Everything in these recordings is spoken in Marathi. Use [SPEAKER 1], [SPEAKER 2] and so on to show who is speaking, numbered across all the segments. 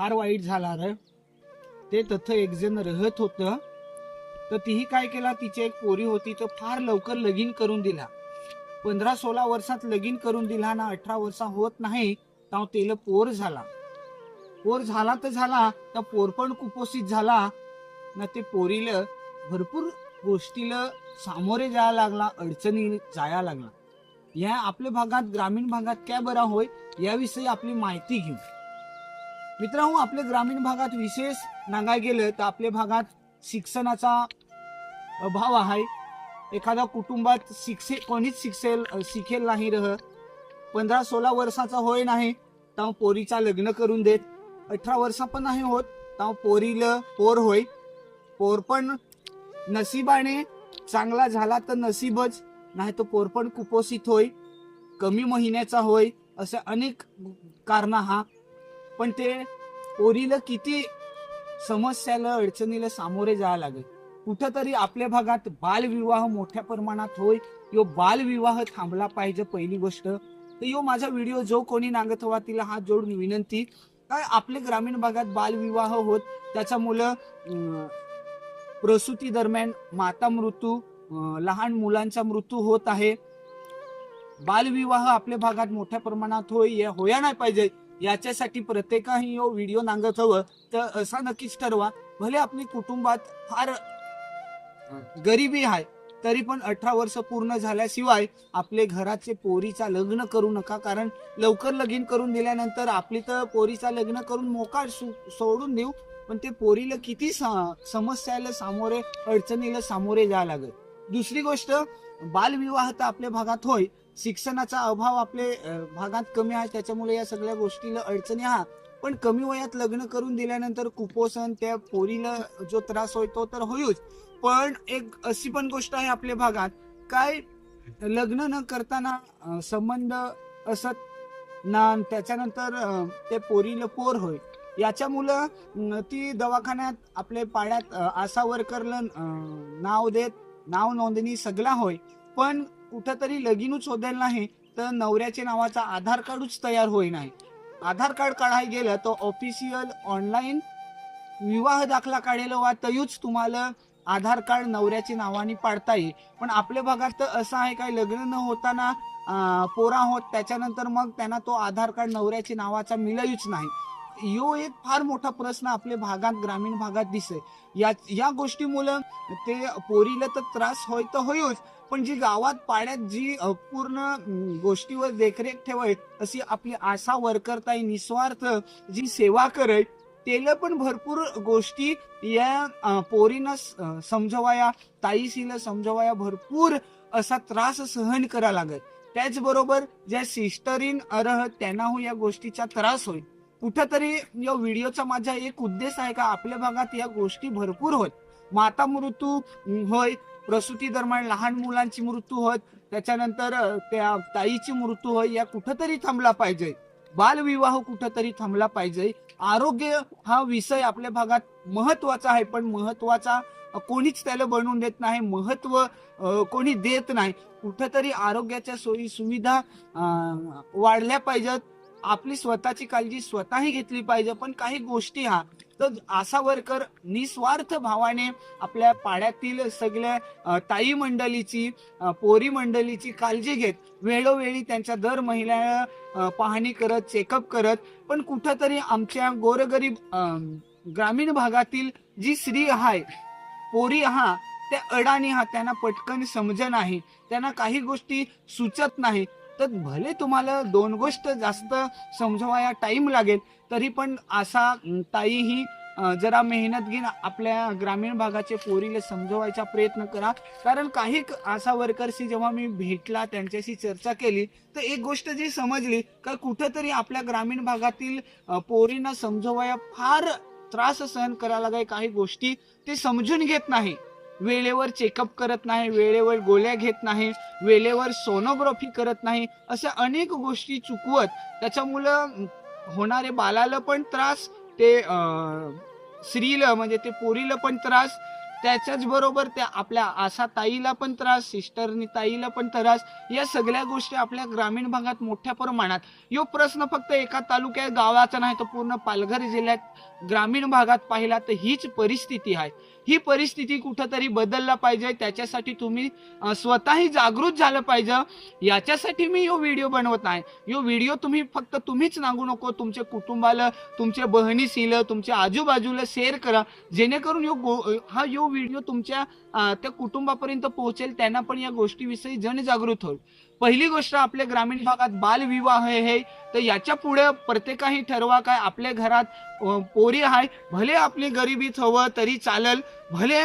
[SPEAKER 1] फार वाईट झाला रे. ते तथं एक जण राहत होत. तर तीही काय केला तिची एक पोरी होती तर फार लवकर लगीन करून दिला. पंधरा सोळा वर्षात लगीन करून दिला ना अठरा वर्षा होत नाही तेव्हा तिला पोर झाला. पोर झाला तर झाला तर पोर पण कुपोषित झाला. ना ते पोरीला भरपूर गोष्टीला सामोरे जायला लागला अडचणी जायला लागला. या आपल्या भागात ग्रामीण भागात काय बरा होय याविषयी आपली माहिती घेऊ. मित्रांनो आपल्या ग्रामीण भागात विशेष नांगाय गेलं तर आपल्या भागात शिक्षणाचा अभाव आहे. एखाद्या कुटुंबात शिक्षे कोणीच शिक्षेल शिकेल नाही रह. पंधरा सोळा वर्षाचा होय नाही तेव्हा पोरीचा लग्न करून देत. अठरा वर्षा पण नाही होत तेव्हा पोरीला पोर होय. पोर पण नशिबाने चांगला झाला तर नशीबच नाही तर पोर पण कुपोषित होय. कमी महिन्याचा होय असे अनेक कारण हा. पण ते पोरीला किती समस्याला अडचणीला सामोरे जायला लागेल. कुठंतरी आपल्या भागात बालविवाह मोठ्या प्रमाणात होय यो बालविवाह थांबला पाहिजे पहिली गोष्ट. तर यो माझा व्हिडिओ जो कोणी नागत हवा तिला हात जोडून विनंती. काय आपल्या ग्रामीण भागात बालविवाह होत त्याचा मुलं प्रसूती दरम्यान माता मृत्यू लहान मुलांचा मृत्यू होत आहे. बालविवाह आपल्या भागात मोठ्या प्रमाणात होय होया नाही पाहिजे. याच्यासाठी प्रत्येकाही यो व्हिडिओ नांगत हवं तर असा नक्कीच ठरवा. भले आपली कुटुंबात फार गरिबी आहे तरी पण अठरा वर्ष पूर्ण झाल्याशिवाय आपले घराचे पोरीचा लग्न करू नका. कारण लवकर लगीन करून दिल्यानंतर आपली तर पोरीचा लग्न करून मोकार सोडून देऊ पण ते पोरीला किती समस्याला सामोरे अडचणीला सामोरे जायला लागत दुसरी गोष्ट बालविवाह तर आपल्या भागात होय शिक्षणाचा अभाव आपले भागात कमी आहे त्याच्यामुळे या सगळ्या गोष्टीला अडचणी हा. पण कमी वयात लग्न करून दिल्यानंतर कुपोषण त्या पोरीला जो त्रास होतो तर होईच पण एक अशी पण गोष्ट आहे आपल्या भागात काय लग्न न करताना संबंध असत ना त्याच्यानंतर ते पोरीला पोर होय. याच्यामुळं ती दवाखान्यात आपले पाड्यात आशा वर्करला नाव देत नाव नोंदणी सगळा होय. पण कुठंतरी लगीनच शोधेल नाही तर नवऱ्याच्या नावाचा आधार कार्डच तयार होई नाही आधार कार्ड काढायला गेलं तर ऑफिशियल ऑनलाईन विवाह दाखला काढेल वा तयूच तुम्हाला आधार कार्ड नवऱ्याच्या नावाने पाडता येईल. पण आपल्या भागात तर असं आहे काय लग्न न होताना पोरा होत त्याच्यानंतर मग त्यांना तो आधार कार्ड नवऱ्याच्या नावाचा मिळायूच नाही. यो एक फार मोठा प्रश्न आपल्या भागात ग्रामीण भागात दिसे या या गोष्टीमुळं ते पोरीला तर त्रास होय तर होईच पण जी गावात पाण्यात जी पूर्ण गोष्टीवर देखरेख ठेवाय अशी आपली आशा वर्कर ताई निस्वार्थ जी सेवा करेल त्याला पण भरपूर गोष्टी या पोरीनं समजवाया ताईशीला समजवाया भरपूर असा त्रास सहन करा लागत त्याचबरोबर ज्या सिस्टरीन अरह त्यांना हो या गोष्टीचा त्रास होईल. कुठंतरी या व्हिडिओचा माझा एक उद्देश आहे का आपल्या भागात या गोष्टी भरपूर होत. माता मृत्यू होय प्रसूती दरम्यान लहान मुलांची मृत्यू होत त्याच्यानंतर त्या ताईची मृत्यू होय या कुठंतरी थांबला पाहिजे. बालविवाह कुठंतरी थांबला पाहिजे. आरोग्य हा विषय आपल्या भागात महत्त्वाचा आहे पण महत्त्वाचा कोणीच त्याला बनवून देत नाही महत्त्व कोणी देत नाही. कुठंतरी आरोग्याच्या सोयी सुविधा वाढल्या पाहिजेत. आपली स्वतःची काळजी स्वतःही घेतली पाहिजे पण काही गोष्टी हा तर आशा वर्कर निस्वार्थ भावाने आपल्या पाड्यातील सगळ्या ताई मंडळीची पोरी मंडळीची काळजी घेत वेळोवेळी त्यांच्या दर महिन्याला पाहणी करत चेकअप करत पण कुठंतरी आमच्या गोरगरीब ग्रामीण भागातील जी स्त्री आहे पोरी हा त्या अडाणी हा त्यांना पटकन समज नाही त्यांना काही गोष्टी सुचत नाही तर भले तुम्हाला दोन गोष्ट जास्त समजवाया टाइम लागेल तरी पण असा ताईही ताई ही जरा मेहनत घेऊन आपल्या ग्रामीण भागाचे पोरीला समजवायचा प्रयत्न करा. कारण काही क- आशा वर्करशी जेव्हा मी भेटला त्यांच्याशी चर्चा केली तर एक गोष्ट जी समजली का कुठंतरी आपल्या ग्रामीण भागातील पोरींना समजवाया फार त्रास सहन करायला काही गोष्टी ते समजून घेत नाही. वेळेवर चेकअप करत नाही वेळेवर गोळ्या घेत नाही वेळेवर सोनोग्राफी करत नाही अशा अनेक गोष्टी चुकवत. त्याच्यामुळं होणारे बालाला पण त्रास ते स्त्रीला म्हणजे ते पोरीला पण त्रास त्याच्याच बरोबर त्या आपल्या आशा ताईला पण त्रास सिस्टरनी ताईला पण त्रास या सगळ्या गोष्टी आपल्या ग्रामीण भागात मोठ्या प्रमाणात. यो प्रश्न फक्त एका तालुक्यात गावाचा नाही तर पूर्ण पालघर जिल्ह्यात ग्रामीण भागात पाहिला तर हीच परिस्थिती आहे. ही परिस्थिती कुठंतरी बदलला पाहिजे. त्याच्यासाठी तुम्ही स्वतःही जागृत झालं पाहिजे. याच्यासाठी मी यो व्हिडिओ बनवत आहे यो व्हिडिओ तुम्ही फक्त तुम्हीच सांगू नको. तुमच्या कुटुंबाला तुमच्या बहिणीशील तुमच्या आजूबाजूला शेअर करा. जेणेकरून यो गो हा यो व्हिडिओ तुमच्या त्या कुटुंबापर्यंत पोहोचेल. त्यांना पण या गोष्टीविषयी जनजागृत होईल. पहिली गोष्ट आपल्या ग्रामीण भागात बालविवाह हे तर याच्यापुढे प्रत्येकाही ठरवा काय आपल्या घरात पोरी आहे भले आपली गरिबीच हवं तरी चालेल भले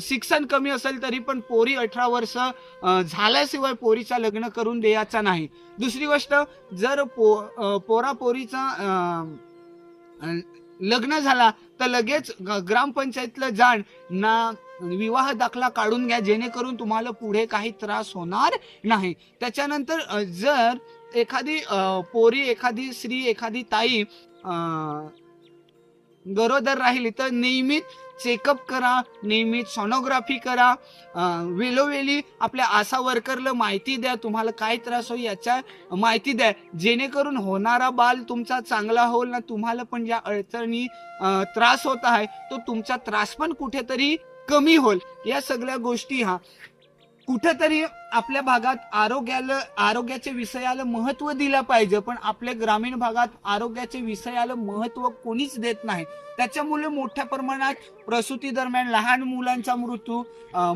[SPEAKER 1] शिक्षण कमी असेल तरी पण पोरी अठरा वर्ष झाल्याशिवाय पोरीचा लग्न करून द्यायचा नाही. दुसरी गोष्ट जर पो पोरा पोरीचा लग्न झाला तर लगेच ग- ग्रामपंचायतला जाण ना विवाह दाखला काढून घ्या जेणेकरून तुम्हाला पुढे काही त्रास होणार नाही. त्याच्यानंतर जर एखादी पोरी एखादी स्त्री एखादी ताई गरोदर राहिली तर नियमित चेकअप करा नियमित सोनोग्राफी करा वेळोवेळी आपल्या आशा वर्करला माहिती द्या तुम्हाला काय त्रास होईल याच्या माहिती द्या. जेणेकरून होणारा बाल तुमचा चांगला होईल ना तुम्हाला पण ज्या अडचणी त्रास होत आहे तो तुमचा त्रास पण कुठेतरी कमी होईल. या सगळ्या गोष्टी हा कुठंतरी आपल्या भागात आरोग्याला आरोग्याच्या विषयाला महत्त्व दिलं पाहिजे पण आपल्या ग्रामीण भागात आरोग्याच्या विषयाला महत्त्व कोणीच देत नाही. त्याच्यामुळे मोठ्या प्रमाणात प्रसूती दरम्यान लहान मुलांचा मृत्यू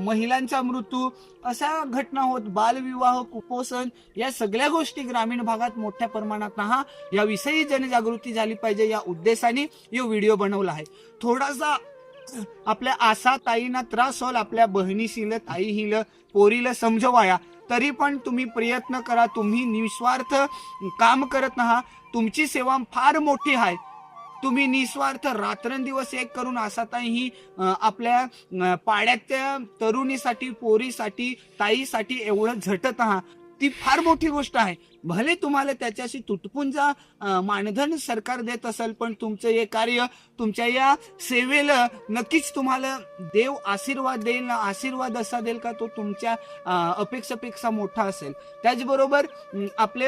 [SPEAKER 1] महिलांचा मृत्यू अशा घटना होत बालविवाह कुपोषण या सगळ्या गोष्टी ग्रामीण भागात मोठ्या प्रमाणात हा याविषयी जनजागृती झाली पाहिजे या उद्देशाने यो व्हिडिओ बनवला आहे. थोडासा आपल्या आसा ताईना त्रास होईल आपल्या बहिणीशील ताईहील पोरीला समजवाया. तरी पण तुम्ही प्रयत्न करा तुम्ही निस्वार्थ काम करत नहा. तुमची सेवा फार मोठी आहे. तुम्ही निस्वार्थ रात्रंदिवस एक करून आशाताई ही आपल्या पाड्यात तरुणीसाठी पोरीसाठी ताईसाठी एवढं झटत आहात ती फार मोठी गोष्ट आहे. भले तुम्हाला त्याच्याशी तुटपुंजा मानधन सरकार देत असेल पण तुमचं हे कार्य तुमच्या या सेवेला नक्कीच तुम्हाला देव आशीर्वाद देईल ना आशीर्वाद असा देईल का तो तुमच्या अपेक्षापेक्षा मोठा असेल. त्याचबरोबर आपले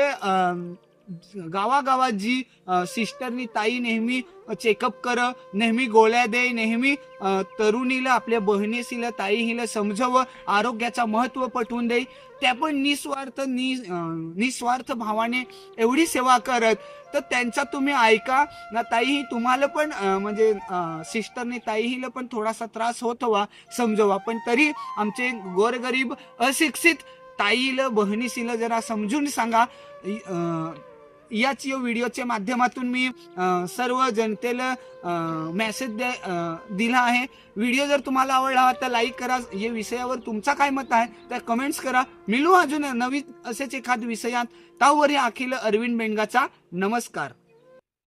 [SPEAKER 1] गावागावात जी सिस्टरनी ताई नेहमी चेकअप कर नेहमी गोळ्या दे नेहमी तरुणीला आपल्या बहिणीशीला ताईहीला समजवं आरोग्याचा महत्त्व पटवून दे. त्या पण निस्वार्थ नि निस्वार्थ भावाने एवढी सेवा करत. तर त्यांचा तुम्ही ऐका. ना ताईही तुम्हाला पण म्हणजे सिस्टरने ताईहीला पण थोडासा त्रास होत हवा समजवा. पण तरी आमचे गोरगरीब अशिक्षित ताईला बहिणीशीला जरा समजून सांगा. याच या व्हिडिओच्या माध्यमातून मी सर्व जनतेला मेसेज द्या दिला आहे. व्हिडिओ जर तुम्हाला आवडला तर लाईक करा. या विषयावर तुमचा काय मत आहे त्या कमेंट्स करा. मिळू अजून नवीन असेच एखाद विषयात. तावरी अखिल अरविंद बेंगाचा नमस्कार.